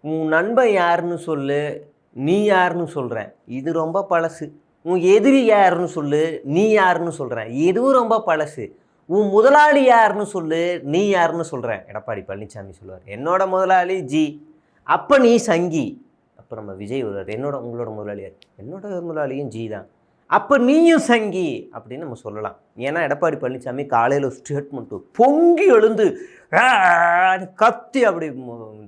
உன் நண்பன் யாருன்னு சொல்லு நீ யாருன்னு சொல்கிறேன் இது ரொம்ப பழசு. உன் எதிரி யாருன்னு சொல்லு நீ யாருன்னு சொல்கிறேன் இதுவும் ரொம்ப பழசு. உன் முதலாளி யாருன்னு சொல்லு நீ யாருன்னு சொல்கிறேன் எடப்பாடி பழனிசாமி சொல்லுவார். என்னோட முதலாளி ஜி. அப்போ நீ சங்கி. அப்போ நம்ம விஜய் வருவார். என்னோட உங்களோட முதலாளியார் என்னோட முதலாளியும் ஜி தான். அப்போ நீயும் சங்கி அப்படின்னு நம்ம சொல்லலாம். ஏன்னா எடப்பாடி பழனிசாமி காலையில் ஸ்டேட்மெண்ட்டு பொங்கி எழுந்து கத்தி அப்படி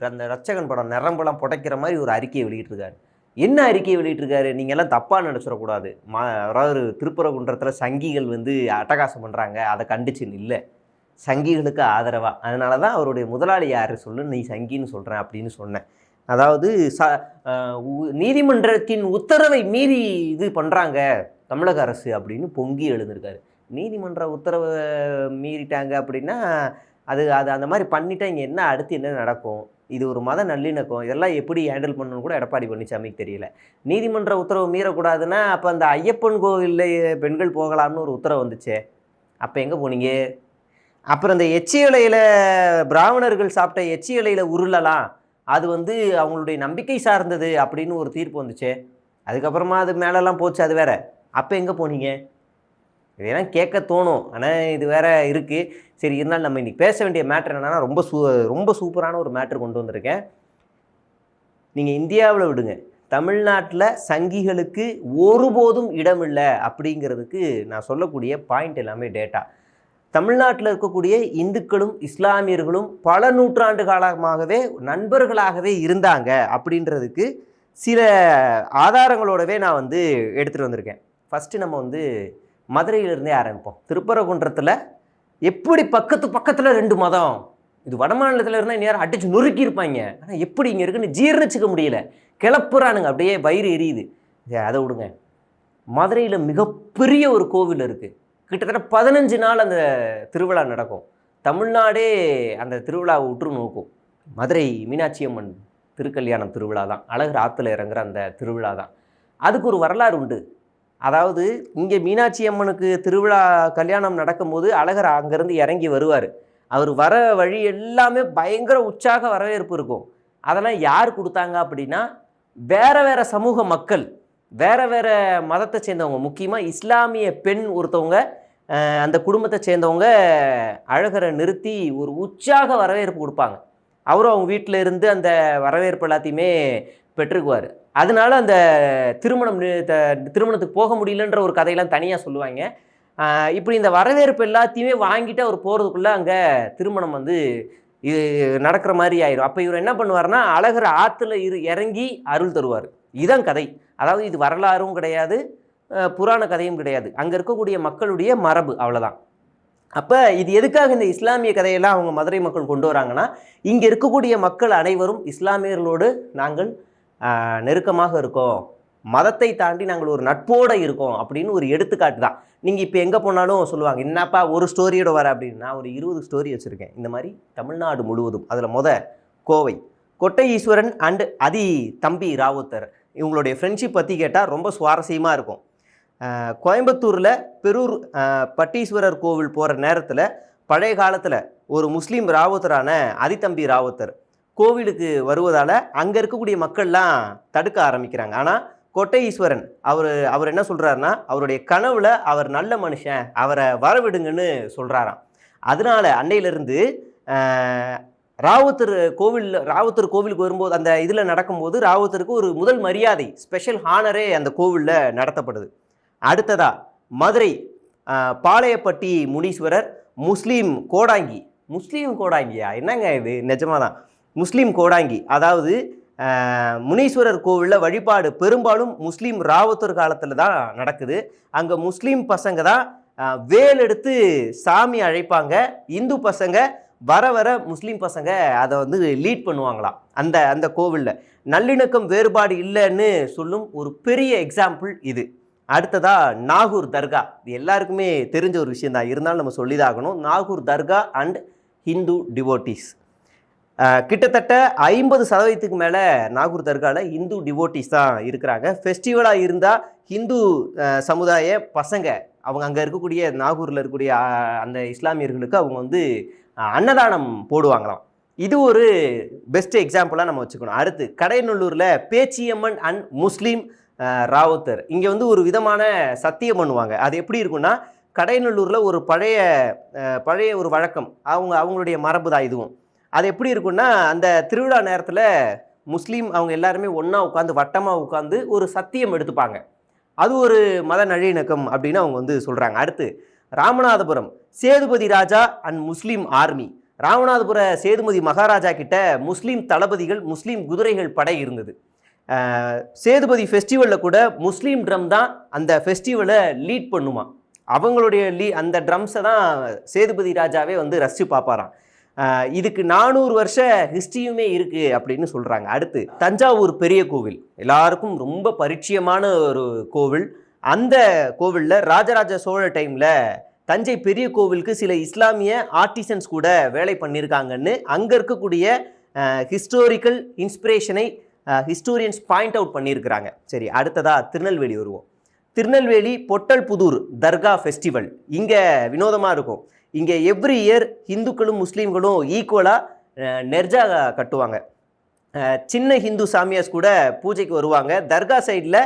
அந்த ரச்சகன் படம் நிரம்பெல்லாம் புடைக்கிற மாதிரி ஒரு அறிக்கையை வெளியிட்டிருக்காரு. என்ன அறிக்கையை வெளியிட்டிருக்காரு? நீங்கள் எல்லாம் தப்பாக நினச்சிடக்கூடாது. மா அதாவது திருப்பரங்குன்றத்தில் சங்கிகள் வந்து அட்டகாசம் பண்ணுறாங்க அதை கண்டிச்சு இல்லை. சங்கிகளுக்கு ஆதரவாக அதனால தான் அவருடைய முதலாளி யார்? சொல்லு நீ சங்கின்னு சொல்கிறேன் அப்படின்னு சொன்னேன். அதாவது ச உ- நீதிமன்றத்தின் உத்தரவை மீறி இது பண்ணுறாங்க தமிழக அரசு அப்படின்னு பொங்கி எழுந்திருக்காரு நீதிமன்ற உத்தரவை மீறிட்டாங்க அப்படின்னா அது அது அந்த மாதிரி பண்ணிட்டா இங்கே என்ன அடுத்து என்ன நடக்கும்? இது ஒரு மத நல்லிணக்கம். இதெல்லாம் எப்படி ஹேண்டில் பண்ணணும்னு கூட எடப்பாடி பழனிசாமிக்கு தெரியல. நீதிமன்ற உத்தரவு மீறக்கூடாதுன்னா அப்போ அந்த ஐயப்பன் கோவிலில் பெண்கள் போகலாம்னு ஒரு உத்தரவு வந்துச்சே. அப்போ எங்கே போனீங்க? அப்புறம் இந்த எச்சி இலையில் பிராமணர்கள் சாப்பிட்ட எச்சி இலையில் உருளலாம். அது வந்து அவங்களுடைய நம்பிக்கை சார்ந்தது அப்படின்னு ஒரு தீர்ப்பு வந்துச்சே. அதுக்கப்புறமா அது மேலெல்லாம் போச்சு அது வேற. அப்போ எங்கே போனீங்க? இதெல்லாம் கேட்க தோணும். ஆனால் இது வேற இருக்குது சரி இருந்தாலும் நம்ம இன்றைக்கி பேச வேண்டிய மேட்ரு என்னென்னா ரொம்ப சூ ரொம்ப சூப்பரான ஒரு மேட்ரு கொண்டு வந்திருக்கேன். நீங்கள் இந்தியாவில் விடுங்க. தமிழ்நாட்டில் சங்கிகளுக்கு ஒருபோதும் இடமில்லை அப்படிங்கிறதுக்கு நான் சொல்லக்கூடிய பாயிண்ட் எல்லாமே டேட்டா தமிழ்நாட்டில் இருக்கக்கூடிய இந்துக்களும் இஸ்லாமியர்களும் பல நூற்றாண்டு காலமாகவே நண்பர்களாகவே இருந்தாங்க அப்படின்றதுக்கு சில ஆதாரங்களோடவே நான் வந்து எடுத்துகிட்டு வந்திருக்கேன். ஃபஸ்ட்டு நம்ம வந்து மதுரையிலிருந்தே ஆரம்பிப்போம். திருப்பரங்குன்றத்தில் எப்படி பக்கத்து பக்கத்தில் ரெண்டு மதம்? இது வட மாநிலத்தில் இருந்தால் நேரம் அடிச்சு நொறுக்கியிருப்பாங்க. ஆனால் எப்படி இங்கே இருக்குன்னு ஜீர்ணிச்சிக்க முடியல. கிளப்புறானுங்க. அப்படியே வயிறு எரியுது. அதை விடுங்க. மதுரையில் மிகப்பெரிய ஒரு கோவில் இருக்குது கிட்டத்தட்ட பதினஞ்சு நாள் அந்த திருவிழா நடக்கும். தமிழ்நாடே அந்த திருவிழாவை உற்று நோக்கும். மதுரை மீனாட்சி அம்மன் திருக்கல்யாணம் திருவிழா தான் அழகர் ஆற்றுல இறங்குற அந்த திருவிழா தான் அதுக்கு ஒரு வரலாறு உண்டு. அதாவது இங்கே மீனாட்சி அம்மனுக்கு திருவிழா கல்யாணம் நடக்கும்போது அழகர் அங்கேருந்து இறங்கி வருவார். அவர் வர வழி எல்லாமே பயங்கர உற்சாக வரவேற்பு இருக்கும். அதெல்லாம் யார் கொடுத்தாங்க அப்படின்னா வேறு வேறு சமூக மக்கள் வேறு வேறு மதத்தை சேர்ந்தவங்க முக்கியமாக இஸ்லாமிய பெண் ஒருத்தவங்க அந்த குடும்பத்தை சேர்ந்தவங்க அழகரை நிறுத்தி ஒரு உற்சாக வரவேற்பு கொடுப்பாங்க. அவரும் அவங்க வீட்டில் இருந்து அந்த வரவேற்பு எல்லாத்தையுமே பெற்றுக்குவார். அதனால அந்த திருமணம் த- திருமணத்துக்கு போக முடியலன்ற ஒரு கதையெல்லாம் தனியாக சொல்லுவாங்க. இப்படி இந்த வரவேற்பு எல்லாத்தையுமே வாங்கிட்டு அவர் போகிறதுக்குள்ளே அங்கே திருமணம் வந்து இது நடக்கிற மாதிரி ஆயிரும். அப்போ இவர் என்ன பண்ணுவார்னா அழகர் ஆற்றுல இரு இறங்கி அருள் தருவார். இதுதான் கதை. அதாவது இது வரலாறும் கிடையாது புராண கதையும் கிடையாது. அங்கே இருக்கக்கூடிய மக்களுடைய மரபு அவ்வளோதான் அப்போ இது எதுக்காக இந்த இஸ்லாமிய கதையெல்லாம் அவங்க மதுரை மக்கள் கொண்டு வராங்கன்னா இங்கே இருக்கக்கூடிய மக்கள் அனைவரும் இஸ்லாமியர்களோடு நாங்கள் நெருக்கமாக இருக்கோம். மதத்தை தாண்டி நாங்கள் ஒரு நட்போடு இருக்கோம் அப்படின்னு ஒரு எடுத்துக்காட்டு தான். நீங்கள் இப்போ எங்கே போனாலும் சொல்லுவாங்க என்னப்பா ஒரு ஸ்டோரியோட வர? அப்படின்னு. நான் ஒரு இருபது ஸ்டோரி வச்சுருக்கேன். இந்த மாதிரி தமிழ்நாடு முழுவதும். அதில் முத கோவை. கொட்டை ஈஸ்வரன் அண்டு அதி தம்பி ராவுத்தர். இவங்களுடைய ஃப்ரெண்ட்ஷிப் பற்றி கேட்டால் ரொம்ப சுவாரஸ்யமாக இருக்கும். கோயம்புத்தூரில் பெரூர் பட்டீஸ்வரர் கோவில் போகிற நேரத்தில் பழைய காலத்தில் ஒரு முஸ்லீம் ராவுத்தரான அதித்தம்பி ராவுத்தர். கோவிலுக்கு வருவதால் அங்கே இருக்கக்கூடிய மக்கள்லாம் தடுக்க ஆரம்பிக்கிறாங்க. ஆனால் கொட்டை ஈஸ்வரன் அவர் அவர் என்ன சொல்கிறாருன்னா அவருடைய கனவுல அவர் நல்ல மனுஷன் அவரை வரவிடுங்கன்னு சொல்கிறாராம் அதனால அன்னையிலிருந்து ராவுத்தர் கோவில் ராவுத்தர் கோவிலுக்கு வரும்போது அந்த இதில் நடக்கும்போது ராவுத்தருக்கு ஒரு முதல் மரியாதை ஸ்பெஷல் ஹானரே அந்த கோவிலில் நடத்தப்படுது. அடுத்ததாக மதுரை பாளையப்பட்டி முனீஸ்வரர் முஸ்லீம் கோடாங்கி. முஸ்லீம் கோடாங்கியா? என்னங்க இது? நிஜமாக தான் முஸ்லீம் கோடாங்கி அதாவது முனீஸ்வரர் கோவிலில் வழிபாடு பெரும்பாலும் முஸ்லீம் ராவத்தூர் காலத்தில் தான் நடக்குது. அங்கே முஸ்லீம் பசங்க தான் வேல் எடுத்து சாமி அழைப்பாங்க. இந்து பசங்க வர வர முஸ்லீம் பசங்க அதை வந்து லீட் பண்ணுவாங்களாம் அந்த அந்த கோவிலில். நல்லிணக்கம் வேறுபாடு இல்லைன்னு சொல்லும் ஒரு பெரிய எக்ஸாம்பிள் இது. அடுத்ததாக நாகூர் தர்கா. இது எல்லாருக்குமே தெரிஞ்ச ஒரு விஷயம் தான் இருந்தாலும் நம்ம சொல்லிதாகணும் Nagore dargah and Hindu devotees கிட்டத்தட்ட ஐம்பது சதவீதத்துக்கு மேலே நாகூர் தர்காவில் இந்து டிவோட்டிஸ் தான் இருக்கிறாங்க. ஃபெஸ்டிவலாக இருந்தால் ஹிந்து சமுதாய பசங்க அவங்க அங்கே இருக்கக்கூடிய நாகூரில் இருக்கக்கூடிய அந்த இஸ்லாமியர்களுக்கு அவங்க வந்து அன்னதானம் போடுவாங்களாம். இது ஒரு பெஸ்ட் எக்ஸாம்பிளாக நம்ம வச்சுக்கணும். அடுத்து கடைநல்லூரில் பேச்சியம்மன் அண்ட் முஸ்லீம் ராவுத்தர். இங்கே வந்து ஒரு விதமான சத்தியம் பண்ணுவாங்க. அது எப்படி இருக்குன்னா கடைநல்லூரில் ஒரு பழைய பழைய ஒரு வழக்கம். அவங்க அவங்களுடைய மரபு தான் இதுவும். அது எப்படி இருக்குன்னா அந்த திருவிழா நேரத்தில் முஸ்லீம் அவங்க எல்லாருமே ஒன்றா உட்காந்து வட்டமாக உட்காந்து ஒரு சத்தியம் எடுத்துப்பாங்க. அது ஒரு மத நல்லிணக்கம் அப்படின்னு அவங்க வந்து சொல்கிறாங்க அடுத்து Ramanathapuram Sethupathi Raja and Muslim army. Ramanathapura Sethupathi Maharaja கிட்ட முஸ்லீம் தளபதிகள் முஸ்லீம் குதிரைகள் படை இருந்தது. சேதுபதி ஃபெஸ்டிவலில் கூட முஸ்லீம் ட்ரம் தான் அந்த ஃபெஸ்டிவலை லீட் பண்ணுமா. அவங்களுடைய லீ அந்த ட்ரம்ஸை தான் சேதுபதி ராஜாவே வந்து ரசித்து பார்ப்பாராம் இதுக்கு நானூறு வருஷ ஹிஸ்ட்ரியுமே இருக்குது அப்படின்னு சொல்கிறாங்க அடுத்து தஞ்சாவூர் பெரிய கோவில். எல்லாருக்கும் ரொம்ப பரிச்சயமான ஒரு கோவில். அந்த கோவிலில் ராஜராஜ சோழ டைமில் தஞ்சை பெரிய கோவிலுக்கு சில இஸ்லாமிய ஆர்டிசன்ஸ் கூட வேலை பண்ணியிருக்காங்கன்னு அங்கே இருக்கக்கூடிய ஹிஸ்டோரிக்கல் இன்ஸ்பிரேஷனை ஹிஸ்டோரியன்ஸ் பாயிண்ட் அவுட் பண்ணியிருக்கிறாங்க சரி அடுத்ததா திருநெல்வேலி வருவோம். திருநெல்வேலி பொட்டல் புதூர் தர்கா ஃபெஸ்டிவல் இங்கே வினோதமாக இருக்கும். இங்கே எவ்ரி இயர் இந்துக்களும் முஸ்லீம்களும் ஈக்குவலாக நெர்ஜா கட்டுவாங்க. சின்ன ஹிந்து சாமியாஸ் கூட பூஜைக்கு வருவாங்க. தர்கா சைடில்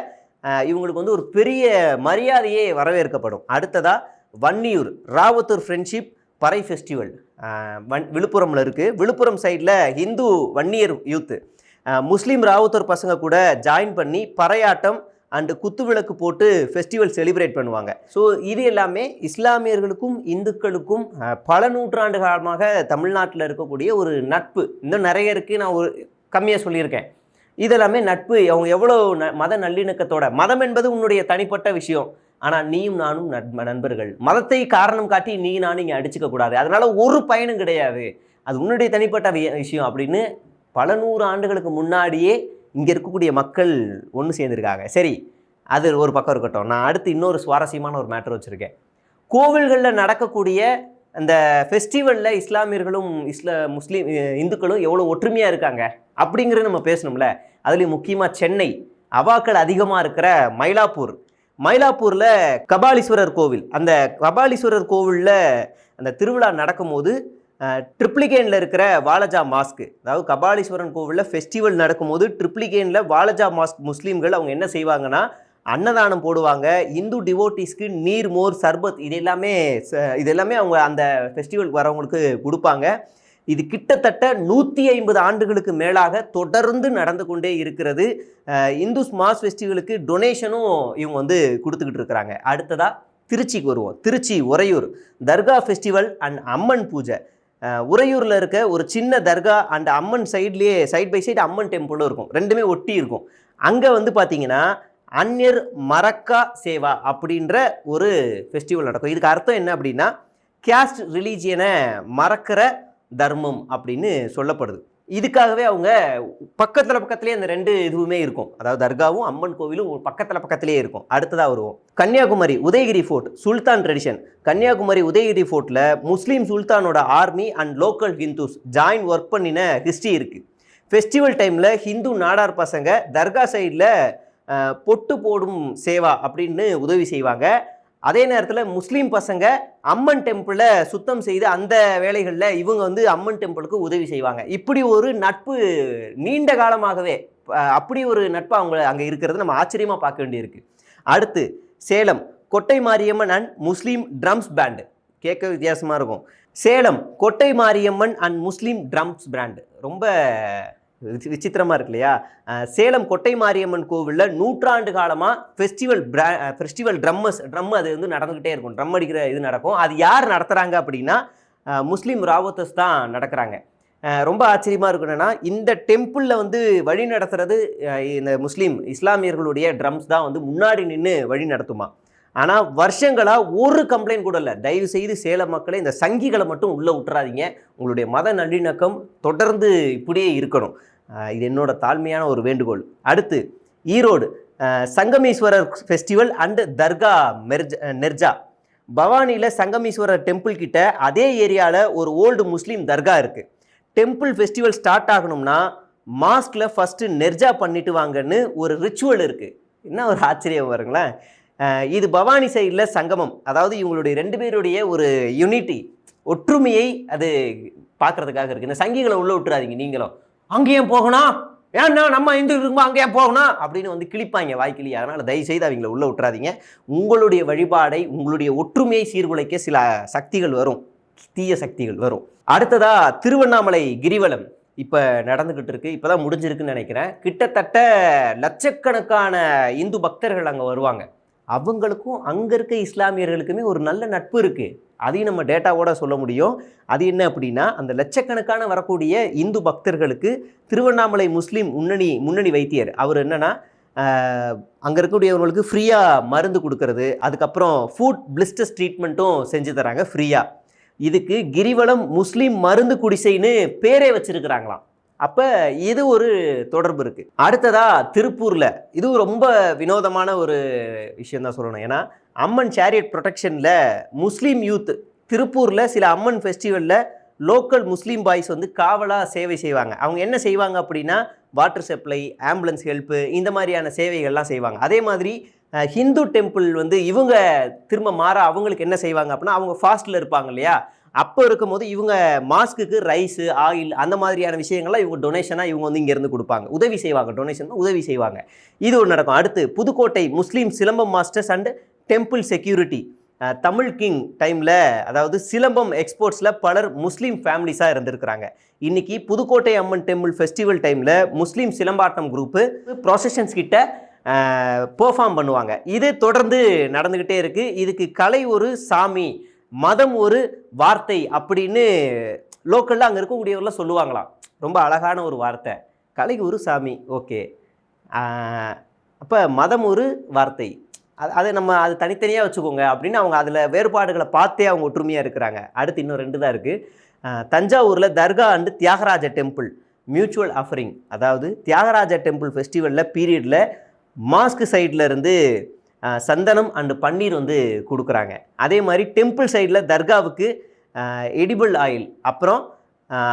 இவங்களுக்கு வந்து ஒரு பெரிய மரியாதையே வரவேற்கப்படும். அடுத்ததாக Vanniyur Ravathur friendship parai festival one விழுப்புரமில் இருக்குது விழுப்புரம் சைடில் Hindu Vanniyar youth Muslim Ravathur பசங்க கூட ஜாயின் பண்ணி பறையாட்டம் அண்டு குத்துவிளக்கு போட்டு ஃபெஸ்டிவல் செலிப்ரேட் பண்ணுவாங்க. ஸோ இது எல்லாமே இஸ்லாமியர்களுக்கும் இந்துக்களுக்கும் பல நூற்றாண்டு காலமாக தமிழ்நாட்டில் இருக்கக்கூடிய ஒரு நட்பு. இன்னும் நிறைய இருக்குது நான் ஒரு கம்மியாக சொல்லியிருக்கேன். இதெல்லாமே நட்பு. அவங்க எவ்வளோ ந மத நல்லிணக்கத்தோட மதம் என்பது உன்னுடைய தனிப்பட்ட விஷயம். ஆனால் நீயும் நானும் நட்ப நண்பர்கள். மதத்தை காரணம் காட்டி நீ நானும் இங்கே அடிச்சுக்க கூடாது. அதனால் ஒரு பயனும் கிடையாது. அது உன்னுடைய தனிப்பட்ட விஷயம் அப்படின்னு பல நூறு ஆண்டுகளுக்கு முன்னாடியே இங்கே இருக்கக்கூடிய மக்கள் ஒன்று சேர்ந்துருக்காங்க. சரி அது ஒரு பக்கம் இருக்கட்டும். நான் அடுத்து இன்னொரு சுவாரஸ்யமான ஒரு மேட்டர் வச்சுருக்கேன். கோவில்களில் நடக்கக்கூடிய அந்த ஃபெஸ்டிவலில் இஸ்லாமியர்களும் இஸ்ல முஸ்லீம் இந்துக்களும் எவ்வளோ ஒற்றுமையாக இருக்காங்க அப்படிங்கிறது நம்ம பேசணும்ல. அதுலேயும் முக்கியமாக சென்னை அவாக்கள் அதிகமாக இருக்கிற மயிலாப்பூர். மயிலாப்பூரில் கபாலீஸ்வரர் கோவில். அந்த கபாலீஸ்வரர் கோவிலில் அந்த திருவிழா நடக்கும்போது ட்ரிப்ளிகேனில் இருக்கிற வாலஜா மாஸ்க்கு அதாவது கபாலீஸ்வரன் கோவிலில் ஃபெஸ்டிவல் நடக்கும்போது ட்ரிப்ளிகேனில் வாலஜா மாஸ்க் முஸ்லீம்கள் அவங்க என்ன செய்வாங்கன்னா அன்னதானம் போடுவாங்க. இந்து டிவோட்டிஸ்க்கு நீர் மோர் சர்பத் இது எல்லாமே ச- இது எல்லாமே அவங்க அந்த ஃபெஸ்டிவலுக்கு வரவங்களுக்கு கொடுப்பாங்க. இது கிட்டத்தட்ட நூற்றி ஐம்பது ஆண்டுகளுக்கு மேலாக தொடர்ந்து நடந்து கொண்டே இருக்கிறது. இந்துஸ் மாஸ் ஃபெஸ்டிவலுக்கு டொனேஷனும் இவங்க வந்து கொடுத்துக்கிட்டு இருக்கிறாங்க. அடுத்ததாக திருச்சிக்கு வருவோம். Trichy Uraiyur dargah festival and Amman puja. உறையூரில் இருக்க ஒரு சின்ன தர்கா அண்ட் அம்மன் சைட்லேயே சைட் பை சைடு அம்மன் டெம்பிளும் இருக்கும். ரெண்டுமே ஒட்டி இருக்கும். அங்கே வந்து பார்த்தீங்கன்னா அந்நியர் மரக்கா சேவா அப்படின்ற ஒரு ஃபெஸ்டிவல் நடக்கும். இதுக்கு அர்த்தம் என்ன அப்படின்னா கேஸ்ட் ரிலீஜியனை மறக்கிற தர்மம் அப்படின்னு சொல்லப்படுது. இதுக்காகவே அவங்க பக்கத்தில் பக்கத்துலேயே அந்த ரெண்டு இதுவுமே இருக்கும். அதாவது தர்காவும் அம்மன் கோவிலும் பக்கத்தில் பக்கத்துலேயே இருக்கும். அடுத்ததாக வருவோம். Kanyakumari Udayagiri fort sultan tradition. Kanyakumari Udayagiri ஃபோர்ட்டில் Muslim சுல்தானோட army and local Hindus join work பண்ணின ஹிஸ்ட்ரி இருக்குது ஃபெஸ்டிவல் டைமில் ஹிந்து நாடார் பசங்க தர்கா சைடில் பொட்டு போடும் சேவா அப்படின்னு உதவி செய்வாங்க. அதே நேரத்தில் முஸ்லீம் பசங்க அம்மன் டெம்பிளை சுத்தம் செய்து அந்த வேலைகளில் இவங்க வந்து அம்மன் டெம்பிளுக்கு உதவி செய்வாங்க. இப்படி ஒரு நட்பு நீண்ட காலமாகவே அப்படி ஒரு நட்பு அவங்க அங்கே இருக்கிறது நம்ம ஆச்சரியமாக பார்க்க வேண்டியிருக்கு. அடுத்து Salem Kottai Mariamman and Muslim drums band கேட்க வித்தியாசமாக இருக்கும். Salem Kottai Mariamman and Muslim drums brand ரொம்ப விசி- இருக்கு இல்லையா? சேலம் கொட்டை மாரியம்மன் கோவிலில் நூற்றாண்டு காலமாக ஃபெஸ்டிவல் பிரா ஃபெஸ்டிவல் ட்ரம்மஸ் ட்ரம் அது வந்து நடந்துக்கிட்டே இருக்கும். ட்ரம் அடிக்கிற இது நடக்கும். அது யார் நடத்துகிறாங்க அப்படின்னா முஸ்லீம் ராவத்தஸ் தான் நடக்கிறாங்க. ரொம்ப ஆச்சரியமாக இருக்கணும்னா என்னன்னா இந்த டெம்பிளில் வந்து வழி நடத்துறது இந்த முஸ்லீம் இஸ்லாமியர்களுடைய ட்ரம்ஸ் தான் வந்து முன்னாடி நின்று வழி நடத்துமா? ஆனால் வருஷங்களாக ஒரு கம்ப்ளைண்ட் கூட இல்லை. தயவு செய்து சேலம் மக்களை இந்த சங்கிகளை மட்டும் உள்ளே விட்டுறாதீங்க. உங்களுடைய மத நல்லிணக்கம் தொடர்ந்து இப்படியே இருக்கணும். இது என்னோட தாழ்மையான ஒரு வேண்டுகோள். அடுத்து Erode Sangameeswarar Sangameswarar festival and Durga merge நெர்ஜா. பவானியில் சங்கமேஸ்வரர் டெம்பிள் கிட்ட அதே ஏரியாவில் ஒரு ஓல்டு முஸ்லீம் தர்கா இருக்குது டெம்பிள் ஃபெஸ்டிவல் ஸ்டார்ட் ஆகணும்னா மாஸ்கில் ஃபஸ்ட்டு நெர்ஜா பண்ணிட்டு வாங்கன்னு ஒரு ரிச்சுவல் இருக்குது என்ன ஒரு ஆச்சரியம் பாருங்களேன். இது பவானி சைடில் சங்கமம். அதாவது இவங்களுடைய ரெண்டு பேருடைய ஒரு யூனிட்டி ஒற்றுமையை அது பார்க்கறதுக்காக இருக்குது இந்த சங்கிகளை உள்ளே விட்டுறாதீங்க நீங்களும். அங்கேயும் போகணும். ஏன்னா நம்ம இந்து இருக்கும்போது அங்கேயே போகணும் அப்படின்னு வந்து கிழிப்பாங்க வாய்க்கிளி அதனால் தயவுசெய்து அவங்கள உள்ளே விட்டுறாதீங்க. உங்களுடைய வழிபாடை உங்களுடைய ஒற்றுமையை சீர்குலைக்க சில சக்திகள் வரும். தீய சக்திகள் வரும். அடுத்ததாக திருவண்ணாமலை கிரிவலம். இப்போ நடந்துக்கிட்டு இருக்கு. இப்போ தான் முடிஞ்சிருக்குன்னு நினைக்கிறேன். கிட்டத்தட்ட லட்சக்கணக்கான இந்து பக்தர்கள் அங்கே வருவாங்க. அவங்களுக்கும் அங்கே இருக்க இஸ்லாமியர்களுக்குமே ஒரு நல்ல நட்பு இருக்குது அதையும் நம்ம டேட்டாவோட சொல்ல முடியும். அது என்ன அப்படின்னா அந்த லட்சக்கணக்கான வரக்கூடிய இந்து பக்தர்களுக்கு திருவண்ணாமலை முஸ்லீம் முன்னணி முன்னணி வைத்தியர். அவர் என்னென்னா அங்கே இருக்கக்கூடியவங்களுக்கு ஃப்ரீயாக மருந்து கொடுக்கறது அதுக்கப்புறம் ஃபுட் பிளிஸ்டஸ் ட்ரீட்மெண்ட்டும் செஞ்சு தராங்க ஃப்ரீயாக இதுக்கு கிரிவலம் முஸ்லீம் மருந்து குடிசைன்னு பேரே வச்சுருக்கிறாங்களாம். அப்போ இது ஒரு தொடர்பு இருக்குது அடுத்ததா திருப்பூரில். இது ரொம்ப வினோதமான ஒரு விஷயம் தான் சொல்லணும். ஏன்னா அம்மன் சேரியட் ப்ரொடெக்ஷனில் முஸ்லீம் யூத் திருப்பூரில் சில அம்மன் ஃபெஸ்டிவலில் லோக்கல் முஸ்லீம் பாய்ஸ் வந்து காவலாக சேவை செய்வாங்க. அவங்க என்ன செய்வாங்க அப்படின்னா வாட்டர் சப்ளை ஆம்புலன்ஸ் ஹெல்ப்பு இந்த மாதிரியான சேவைகள்லாம் செய்வாங்க. அதே மாதிரி ஹிந்து டெம்பிள் வந்து இவங்க திரும்ப மாற அவங்களுக்கு என்ன செய்வாங்க அப்படின்னா அவங்க ஃபாஸ்ட்டில் இருப்பாங்க இல்லையா? அப்போ இருக்கும்போது இவங்க மாஸ்க்குக்கு ரைஸு ஆயில் அந்த மாதிரியான விஷயங்கள்லாம் இவங்க டொனேஷனாக இவங்க வந்து இங்கேருந்து கொடுப்பாங்க. உதவி செய்வாங்க. டொனேஷன் உதவி செய்வாங்க. இது ஒன்று நடக்கும். அடுத்து Pudukkottai Muslim silambam masters and temple security. Tamil king டைமில் அதாவது சிலம்பம் எக்ஸ்போர்ட்ஸில் பலர் முஸ்லீம் ஃபேமிலிஸாக இருந்திருக்கிறாங்க. இன்றைக்கி புதுக்கோட்டை அம்மன் டெம்பிள் ஃபெஸ்டிவல் டைமில் முஸ்லீம் சிலம்பாட்டம் குரூப்பு ப்ரொசஷன்ஸ் கிட்ட பெர்ஃபார்ம் பண்ணுவாங்க. இது தொடர்ந்து நடந்துக்கிட்டே இருக்குது இதுக்கு கலை ஒரு சாமி மதம் ஒரு வார்த்தை அப்படின்னு லோக்கலில் அங்கே இருக்கக்கூடியவர்கள்லாம் சொல்லுவாங்களாம். ரொம்ப அழகான ஒரு வார்த்தை. கலை ஒரு சாமி ஓகே. அப்போ மதம் ஒரு வார்த்தை. அது அதை நம்ம அது தனித்தனியாக வச்சுக்கோங்க அப்படின்னு அவங்க அதில் வேறுபாடுகளை பார்த்தே அவங்க ஒற்றுமையாக இருக்கிறாங்க. அடுத்து இன்னும் ரெண்டு தான் இருக்குது தஞ்சாவூரில் dargah and Thyagaraja temple mutual offering அதாவது தியாகராஜ டெம்பிள் ஃபெஸ்டிவலில் பீரியடில் மாஸ்க் சைட்லேருந்து சந்தனம் அண்டு பன்னீர் வந்து கொடுக்குறாங்க. அதே மாதிரி டெம்பிள் சைடில் தர்காவுக்கு எடிபிள் ஆயில் அப்புறம்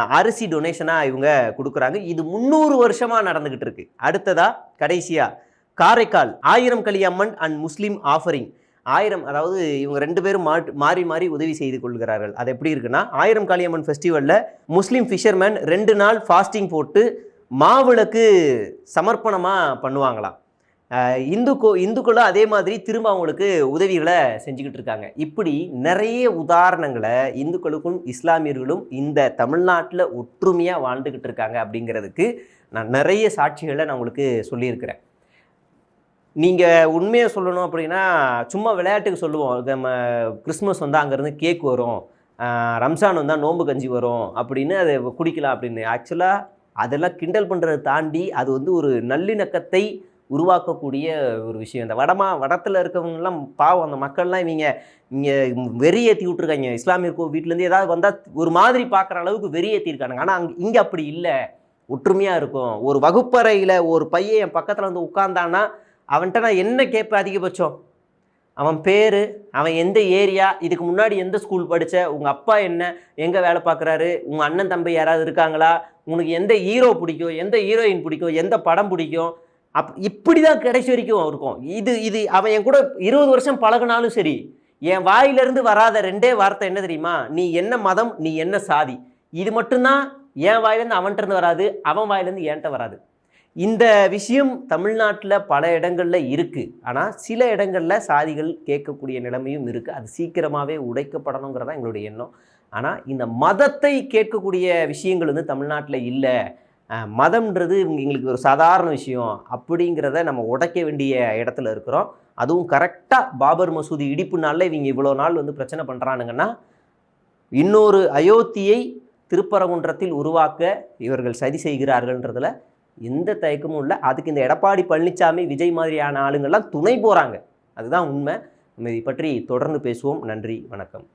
அரிசி டொனேஷனாக இவங்க கொடுக்குறாங்க. இது முந்நூறு வருஷமாக நடந்துக்கிட்டு இருக்கு. அடுத்ததாக கடைசியாக காரைக்கால் ஆயிரம் களியம்மன் அண்ட் முஸ்லீம் ஆஃபரிங் ஆயிரம் அதாவது இவங்க ரெண்டு பேரும் மாட்- மாறி மாறி உதவி செய்து கொள்கிறார்கள். அது எப்படி இருக்குன்னா ஆயிரம் காளியம்மன் ஃபெஸ்டிவலில் முஸ்லீம் ஃபிஷர்மேன் ரெண்டு நாள் ஃபாஸ்டிங் போட்டு மாவிளக்கு சமர்ப்பணமாக பண்ணுவாங்களாம். இந்துக்கோ இந்துக்களும் அதே மாதிரி திரும்ப அவங்களுக்கு உதவிகளை செஞ்சுக்கிட்டு இருக்காங்க. இப்படி நிறைய உதாரணங்களை இந்துக்களுக்கும் இஸ்லாமியர்களும் இந்த தமிழ்நாட்டில் ஒற்றுமையாக வாழ்ந்துக்கிட்டு இருக்காங்க அப்படிங்கிறதுக்கு நான் நிறைய சாட்சிகளை நான் உங்களுக்கு சொல்லியிருக்கிறேன். நீங்கள் உண்மையை சொல்லணும் அப்படின்னா சும்மா விளையாட்டுக்கு சொல்லுவோம். நம்ம கிறிஸ்மஸ் வந்தால் அங்கேருந்து கேக் வரும். ரம்ஜான் வந்தால் நோம்பு கஞ்சி வரும் அப்படின்னு அதை குடிக்கலாம் அப்படின்னு. ஆக்சுவலாக அதெல்லாம் கிண்டல் பண்ணுறதை தாண்டி அது வந்து ஒரு நல்லிணக்கத்தை உருவாக்கக்கூடிய ஒரு விஷயம். இந்த வடமா வடத்தில் இருக்கவங்கலாம் பாவம். அந்த மக்கள்லாம் இவங்க இங்கே வெறி ஏற்றி விட்ருக்காங்க இஸ்லாமியர் கோ வீட்டிலேருந்து ஏதாவது வந்தால் ஒரு மாதிரி பார்க்குற அளவுக்கு வெறி ஏற்றிருக்கானுங்க ஆனால் அங்கே இங்கே அப்படி இல்லை. ஒற்றுமையாக இருக்கும். ஒரு வகுப்பறையில் ஒரு பையன் என் பக்கத்தில் வந்து உட்காந்தான்னா அவன்கிட்ட நான் என்ன கேட்பேன் அதிகபட்சம்? அவன் பேர் அவன் எந்த ஏரியா இதுக்கு முன்னாடி எந்த ஸ்கூல் படித்த உங்கள் அப்பா என்ன எங்கே வேலை பார்க்குறாரு உங்கள் அண்ணன் தம்பி யாராவது இருக்காங்களா உனக்கு எந்த ஹீரோ பிடிக்கும் எந்த ஹீரோயின் பிடிக்கும் எந்த படம் பிடிக்கும் அப் இப்படி தான் கடைசி வரைக்கும் இருக்கும். இது இது அவன் என் கூட இருபது வருஷம் பழகுனாலும் சரி என் வாயிலிருந்து வராத ரெண்டே வார்த்தை என்ன தெரியுமா? நீ என்ன மதம் நீ என்ன சாதி? இது மட்டும்தான் என் வாயிலேருந்து அவன்கிட்ட வராது அவன் வாயிலேருந்து என்கிட்ட வராது. இந்த விஷயம் தமிழ்நாட்டில் பல இடங்களில் இருக்குது ஆனால் சில இடங்களில் சாதிகள் கேட்கக்கூடிய நிலைமையும் இருக்குது அது சீக்கிரமாகவே உடைக்கப்படணுங்கிறதான் எங்களுடைய எண்ணம். ஆனால் இந்த மதத்தை கேட்கக்கூடிய விஷயங்கள் வந்து தமிழ்நாட்டில் இல்லை. மதம்ன்றது இவங்க எங்களுக்கு ஒரு சாதாரண விஷயம். அப்படிங்கிறத நம்ம உடைக்க வேண்டிய இடத்துல இருக்கிறோம். அதுவும் கரெக்டாக பாபர் மசூதி இடிப்பு நாளில் இவங்க இவ்வளோ நாள் வந்து பிரச்சனை பண்ணுறானுங்கன்னா இன்னொரு அயோத்தியை திருப்பரங்குன்றத்தில் உருவாக்க இவர்கள் சதி செய்கிறார்கள்ன்றதில் எந்த தயக்கமும் இல்லை. அதுக்கு இந்த எடப்பாடி பழனிசாமி விஜய் மாதிரியான ஆளுங்கள்லாம் துணை போகிறாங்க அதுதான் உண்மை. நம்ம இதை பற்றி தொடர்ந்து பேசுவோம். நன்றி வணக்கம்.